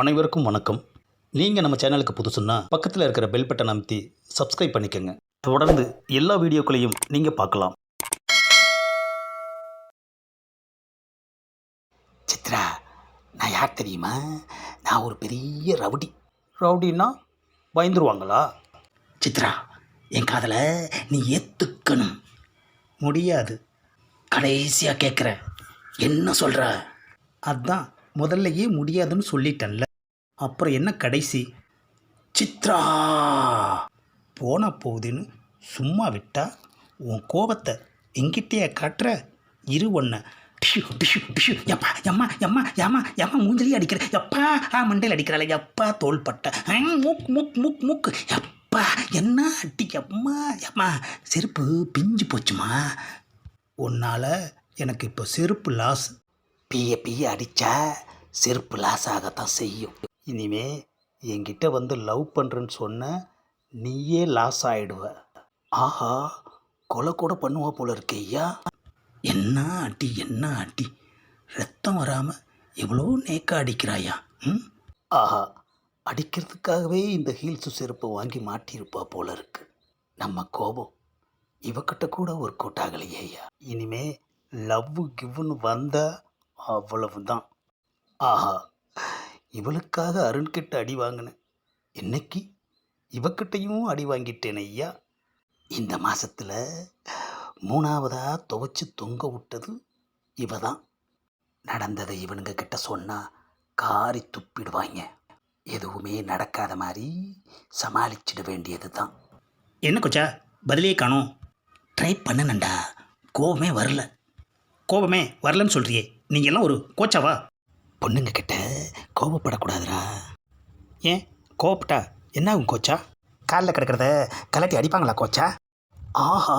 அனைவருக்கும் வணக்கம். நீங்கள் நம்ம சேனலுக்கு புதுசுன்னா பக்கத்தில் இருக்கிற பெல் பட்டன் அமைத்தி சப்ஸ்கிரைப் பண்ணிக்கோங்க. தொடர்ந்து எல்லா வீடியோக்களையும் நீங்கள் பார்க்கலாம். சித்ரா நான் யார் தெரியுமா? நான் ஒரு பெரிய ரவுடி. ரவுடின்னா பயந்துருவாங்களா? சித்ரா என் காதலை நீ ஏற்றுக்கணும் முடியாது. கடைசியாக கேட்குற என்ன சொல்கிற அதான் முதல்லையே முடியாதுன்னு சொல்லிட்டேன்ல. அப்புறம் என்ன கடைசி? சித்ரா! போன போகுதுன்னு சும்மா விட்டா? உன் கோபத்தை எங்கிட்டே காட்டுற? இரு ஒன்றை டிஷு டிஷு டிஷு. எப்பா எம்மா எம்மா எம்மா எம்மா மூஞ்சிலேயே அடிக்கிற. எப்பா ஆ மண்டையில் அடிக்கிறாள். எப்பா தோள்பட்டை. ஆ, மூக் மூக் மூக் மூக்கு. எப்பா என்ன அடி எம்மா எம்மா. செருப்பு பிஞ்சு போச்சுமா? உன்னால் எனக்கு இப்போ செருப்பு லாஸ் பிய பிய அடித்தா செருப்பு லாஸ் ஆகத்தான் செய்யும். இனிமே என்கிட்ட வந்து லவ் பண்ணுறேன்னு சொன்ன நீயே லாஸ் ஆகிடுவ ஆஹா கொலை கூட பண்ணுவா போல இருக்கே ஐயா. என்ன அடி என்ன அடி. ரத்தம் வராமல் எவ்வளோ நேக்கா அடிக்கிறாயா ம்? ஆஹா அடிக்கிறதுக்காகவே இந்த ஹீல்ஸு செருப்பை வாங்கி மாட்டியிருப்பா போல இருக்கு. நம்ம கோபம். இவக்கிட்ட கூட ஒர்க் அவுட் ஆகலையே ஐயா. இனிமே லவ் கிவ்னு வந்தால் அவ்வளவுதான். ஆஹா இவளுக்காக அருண்கிட்ட அடி வாங்கினேன். என்னைக்கு? இவக்கிட்டையும் அடி வாங்கிட்டேன் ஐயா. இந்த மாதத்தில் மூணாவதா துவைச்சு தொங்க விட்டது இவ தான் நடந்ததை இவனுங்க கிட்ட சொன்னால் காரி துப்பிடுவாங்க. எதுவுமே நடக்காத மாதிரி சமாளிச்சிட வேண்டியது தான் என்ன கொச்சா பதிலே காணோம். ட்ரை பண்ணனண்டா கோபமே வரல. கோபமே வரலன்னு சொல்கிறியே நீங்க எல்லாம் ஒரு கோச்சாவா? பொண்ணுங்க கிட்ட கோபப்படக்கூடாதுடா. ஏன்? கோபப்பட்டா என்ன ஆகும் கோச்சா? காலில் கிடக்கிறத கலட்டி அடிப்பாங்களா கோச்சா? ஆஹா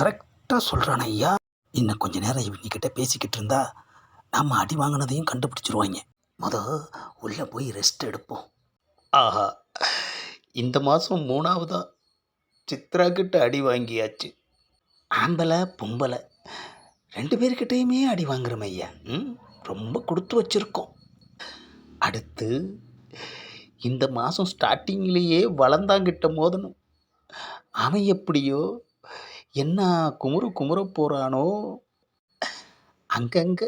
கரெக்டாக சொல்கிறான் ஐயா. இன்னும் கொஞ்ச நேரம் இவங்ககிட்ட பேசிக்கிட்டு இருந்தா நம்ம அடி வாங்கினதையும் கண்டுபிடிச்சிருவாங்க. முத உள்ளே போய் ரெஸ்ட் எடுப்போம். ஆஹா இந்த மாதம் மூணாவதா சித்ரா கிட்ட அடி வாங்கியாச்சு. ஆம்பளை பொம்பளை. ரெண்டு பேர்கிட்டையுமே அடி வாங்குறோம் ஐயா. ம்? ரொம்ப கொடுத்து வச்சுருக்கோம். அடுத்து இந்த மாதம் ஸ்டார்டிங்லேயே வளர்ந்தாங்கிட்ட மோதணும். அவன் எப்படியோ என்ன குமுறு குமுற போகிறானோ அங்கங்கே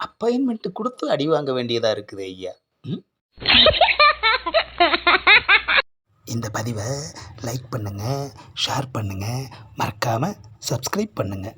அப்பாயின்மெண்ட்டு கொடுத்து அடி வாங்க வேண்டியதாக இருக்குது ஐயா. ம்? இந்த பதிவை லைக் பண்ணுங்கள் ஷேர் பண்ணுங்கள் மறக்காமல் சப்ஸ்கிரைப் பண்ணுங்கள்